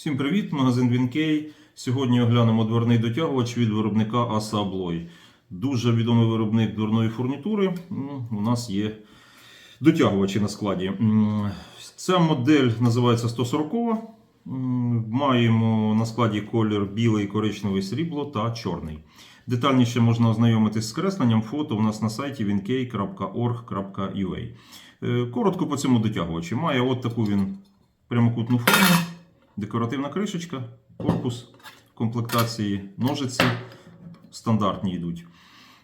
Всім привіт, магазин Вінкей. Сьогодні оглянемо дверний дотягувач від виробника Аса Abloy. Дуже відомий виробник дверної фурнітури. У нас є дотягувачі на складі. Ця модель називається 140. М, Маємо на складі колір білий, коричневий срібло та чорний. Детальніше можна ознайомитись з кресленням фото у нас на сайті winkei.org.ua. Е, Коротко по цьому дотягувачі. Має от таку він прямокутну форму, декоративна кришечка, корпус комплектації, ножиці стандартні йдуть.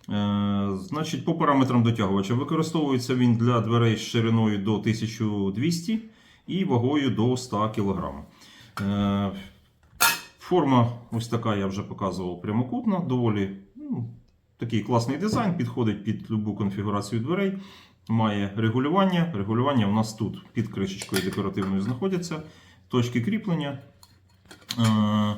Е, значить, по параметрам дотягувача використовується він для дверей з шириною до 1200 і вагою до 100 кг. Е, форма ось така, я вже показував, прямокутна, доволі ну, такий класний дизайн, підходить під любу конфігурацію дверей. Має регулювання. Регулювання у нас тут під кришечкою декоративною знаходяться. Точки кріплення. Е,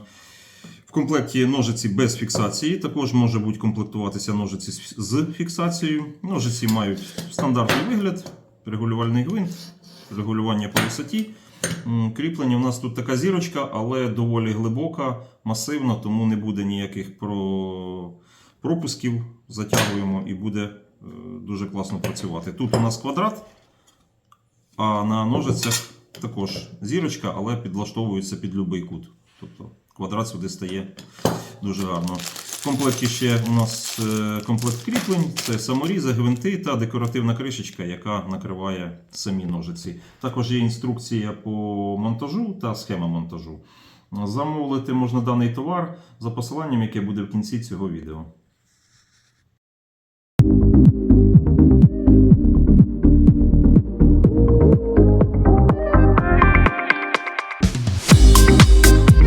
В комплекті ножиці без фіксації. Також може бути комплектуватися ножиці з- фіксацією. Ножиці мають стандартний вигляд, регулювальний гвинт, регулювання по висоті. Кріплення у нас тут така зірочка, але доволі глибока, масивна, тому не буде ніяких про... пропусків. Затягуємо і буде е, дуже класно працювати. Тут у нас квадрат, а на ножицях також зірочка, але підлаштовується під будь-який кут. Тобто квадрат сюди стає дуже гарно. В комплекті ще у нас е, комплект кріплень, це саморізи, гвинти та декоративна кришечка, яка накриває самі ножиці. Також є інструкція по монтажу та схема монтажу. Замовити можна даний товар за посиланням, яке буде в кінці цього відео.